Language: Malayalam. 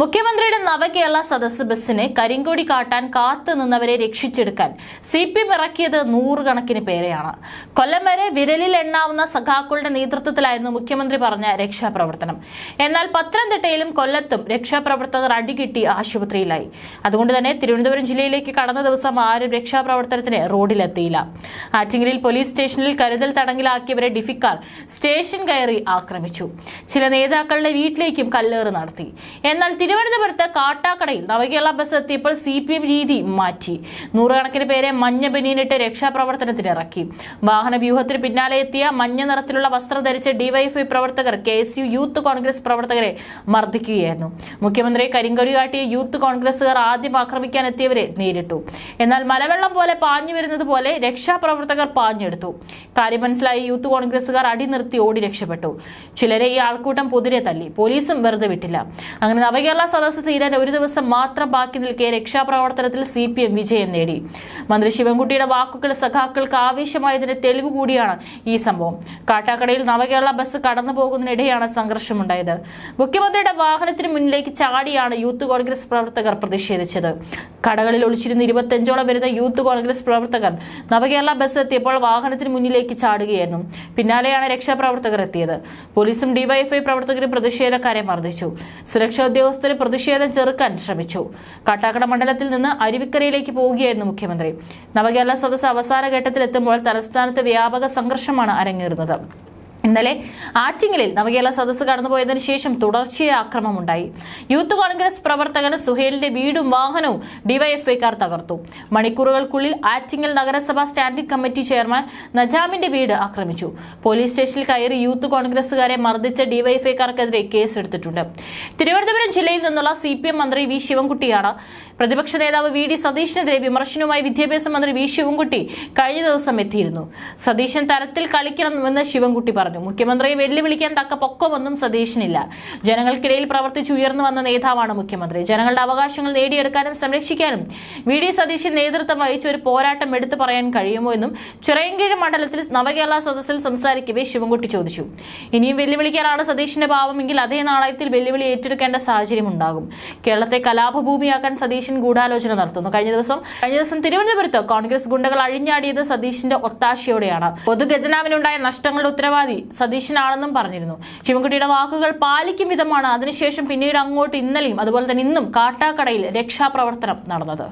മുഖ്യമന്ത്രിയുടെ നവകേരള സദസ് ബസ്സിനെ കരിങ്കൊടി കാട്ടാൻ കാത്തു നിന്നവരെ രക്ഷിച്ചെടുക്കാൻ സി പി എം ഇറക്കിയത് നൂറുകണക്കിന് പേരെയാണ്. കൊല്ലം വരെ വിരലിൽ എണ്ണാവുന്ന സഖാക്കളുടെ നേതൃത്വത്തിലായിരുന്നു മുഖ്യമന്ത്രി പറഞ്ഞ രക്ഷാപ്രവർത്തനം. എന്നാൽ പത്തനംതിട്ടയിലും കൊല്ലത്തും രക്ഷാപ്രവർത്തകർ അടികിട്ടി ആശുപത്രിയിലായി. അതുകൊണ്ട് തന്നെ തിരുവനന്തപുരം ജില്ലയിലേക്ക് കടന്ന ദിവസം ആരും രക്ഷാപ്രവർത്തനത്തിന് റോഡിലെത്തിയില്ല. ആറ്റിങ്ങലിൽ പോലീസ് സ്റ്റേഷനിൽ കരുതൽ തടങ്കിലാക്കിയവരെ ഡിഫിക്കാർ സ്റ്റേഷൻ കയറി ആക്രമിച്ചു. ചില നേതാക്കളുടെ വീട്ടിലേക്കും കല്ലേറ് നടത്തി. എന്നാൽ തിരുവനന്തപുരത്ത് കാട്ടാക്കടയിൽ നവകേരള ബസ് എത്തിയപ്പോൾ സി പി എം രീതി മാറ്റി. നൂറുകണക്കിന് പേരെ മഞ്ഞ ബനിയനിട്ട് രക്ഷാപ്രവർത്തനത്തിന് ഇറക്കി. വാഹന വ്യൂഹത്തിന് പിന്നാലെ എത്തിയ മഞ്ഞ നിറത്തിലുള്ള വസ്ത്രം ധരിച്ച ഡിവൈഎഫ്ഐ പ്രവർത്തകർ K S U youth Congress പ്രവർത്തകരെ മർദ്ദിക്കുകയായിരുന്നു. മുഖ്യമന്ത്രി കരിങ്കൊടി കാട്ടിയ യൂത്ത് കോൺഗ്രസുകാർ ആദ്യം ആക്രമിക്കാൻ എത്തിയവരെ നേരിട്ടു. എന്നാൽ മലവെള്ളം പോലെ പാഞ്ഞു വരുന്നത് പോലെ രക്ഷാപ്രവർത്തകർ പാഞ്ഞെടുത്തു. കാര്യം മനസ്സിലായി യൂത്ത് കോൺഗ്രസുകാർ അടി നിർത്തി ഓടി രക്ഷപ്പെട്ടു. ചിലരെ ഈ ആൾക്കൂട്ടം പൊതിരെ തല്ലി പോലീസും വെറുതെ വിട്ടില്ല. അങ്ങനെ നവകേരള സദസ്സ് തീരാൻ ഒരു ദിവസം മാത്രം ബാക്കി നിൽക്കെ രക്ഷാപ്രവർത്തനത്തിൽ സി പി എം വിജയം നേടി. മന്ത്രി ശിവൻകുട്ടിയുടെ വാക്കുകൾ സഖാക്കൾക്ക് ആവേശമായതിന്റെ തെളിവ് കൂടിയാണ് ഈ സംഭവം. കാട്ടാക്കടയിൽ നവകേരള ബസ് കടന്നു പോകുന്നതിനിടെയാണ് സംഘർഷമുണ്ടായത്. മുഖ്യമന്ത്രിയുടെ വാഹനത്തിന് മുന്നിലേക്ക് ചാടിയാണ് യൂത്ത് കോൺഗ്രസ് പ്രവർത്തകർ പ്രതിഷേധിച്ചത്. കടകളിൽ ഒളിച്ചിരുന്ന ഇരുപത്തഞ്ചോളം വരുന്ന യൂത്ത് കോൺഗ്രസ് പ്രവർത്തകർ നവകേരള ബസ് എത്തിയപ്പോൾ വാഹനത്തിന് മുന്നിലേക്ക് ചാടുകയായിരുന്നു. പിന്നാലെയാണ് രക്ഷാപ്രവർത്തകർ എത്തിയത്. പോലീസും ഡിവൈഎഫ്ഐ പ്രവർത്തകരും പ്രതിഷേധക്കാരെ മർദ്ദിച്ചു. സുരക്ഷാ ഉദ്യോഗസ്ഥർ പ്രതിഷേധം ചെറുക്കാൻ ശ്രമിച്ചു. കാട്ടാക്കട മണ്ഡലത്തിൽ നിന്ന് അരുവിക്കരയിലേക്ക് പോവുകയായിരുന്നു മുഖ്യമന്ത്രി. നവകേരള സദസ്സ് അവസാന ഘട്ടത്തിലെത്തുമ്പോൾ തലസ്ഥാനത്ത് വ്യാപക സംഘർഷമാണ് അരങ്ങേറുന്നത്. ഇന്നലെ ആറ്റിങ്ങലിൽ നവകേരള സദസ്സ് കടന്നുപോയതിനു ശേഷം തുടർച്ചയായ ആക്രമമുണ്ടായി യൂത്ത് കോൺഗ്രസ് പ്രവർത്തകൻ സുഹേലിന്റെ വീടും വാഹനവും ഡിവൈഎഫ്ഐക്കാർ തകർത്തു. മണിക്കൂറുകൾക്കുള്ളിൽ ആറ്റിങ്ങൽ നഗരസഭാ സ്റ്റാൻഡിംഗ് കമ്മിറ്റി ചെയർമാൻ നജാമിന്റെ വീട് ആക്രമിച്ചു. പോലീസ് സ്റ്റേഷനിൽ കയറി യൂത്ത് കോൺഗ്രസുകാരെ മർദ്ദിച്ച ഡിവൈഎഫ്ഐക്കാർക്കെതിരെ കേസെടുത്തിട്ടുണ്ട്. തിരുവനന്തപുരം ജില്ലയിൽ നിന്നുള്ള സി മന്ത്രി വി ശിവൻകുട്ടിയാണ്. പ്രതിപക്ഷ നേതാവ് വി ഡി സതീശനെതിരെ വിമർശനവുമായി വിദ്യാഭ്യാസ മന്ത്രി വി ശിവൻകുട്ടി കഴിഞ്ഞ ദിവസം എത്തിയിരുന്നു. സതീശൻ തരത്തിൽ കളിക്കണമെന്ന് ശിവൻകുട്ടി പറഞ്ഞു. മുഖ്യമന്ത്രിയെ വെല്ലുവിളിക്കാൻ തക്ക പൊക്കമൊന്നും സതീഷിനില്ല ജനങ്ങൾക്കിടയിൽ പ്രവർത്തിച്ചുയർന്നു വന്ന നേതാവാണ് മുഖ്യമന്ത്രി. ജനങ്ങളുടെ അവകാശങ്ങൾ നേടിയെടുക്കാനും സംരക്ഷിക്കാനും വി. ഡി. സതീശൻ നേതൃത്വം വഹിച്ച ഒരു പോരാട്ടം എടുത്തു പറയാൻ കഴിയുമോ എന്നും ചിറയൻകീഴ് മണ്ഡലത്തിൽ നവകേരള സദസ്സിൽ സംസാരിക്കവേ ശിവൻകുട്ടി ചോദിച്ചു. ഇനിയും വെല്ലുവിളിക്കാനാണ് സതീഷിന്റെ ഭാവമെങ്കിൽ അതേ നാളയത്തിൽ വെല്ലുവിളി ഏറ്റെടുക്കേണ്ട സാഹചര്യം ഉണ്ടാകും. കേരളത്തെ കലാപഭൂമിയാക്കാൻ സതീശൻ ഗൂഢാലോചന നടത്തുന്നു. കഴിഞ്ഞ ദിവസം കഴിഞ്ഞ ദിവസം തിരുവനന്തപുരത്ത് കോൺഗ്രസ് ഗുണ്ടകൾ അഴിഞ്ഞാടിയത് സതീഷിന്റെ ഒത്താശയോടെയാണ്. പൊതുഖജനാവിനുണ്ടായ നഷ്ടങ്ങളുടെ ഉത്തരവാദി സതീശനാണെന്നും പറഞ്ഞിരുന്നു. ശിവൻകുട്ടിയുടെ വാക്കുകൾ പാലിക്കും വിധമാണ്. അതിനുശേഷം പിന്നീട് അങ്ങോട്ട് ഇന്നലെയും അതുപോലെ തന്നെ ഇന്നും കാട്ടാക്കടയിൽ രക്ഷാപ്രവർത്തനം നടന്നത്.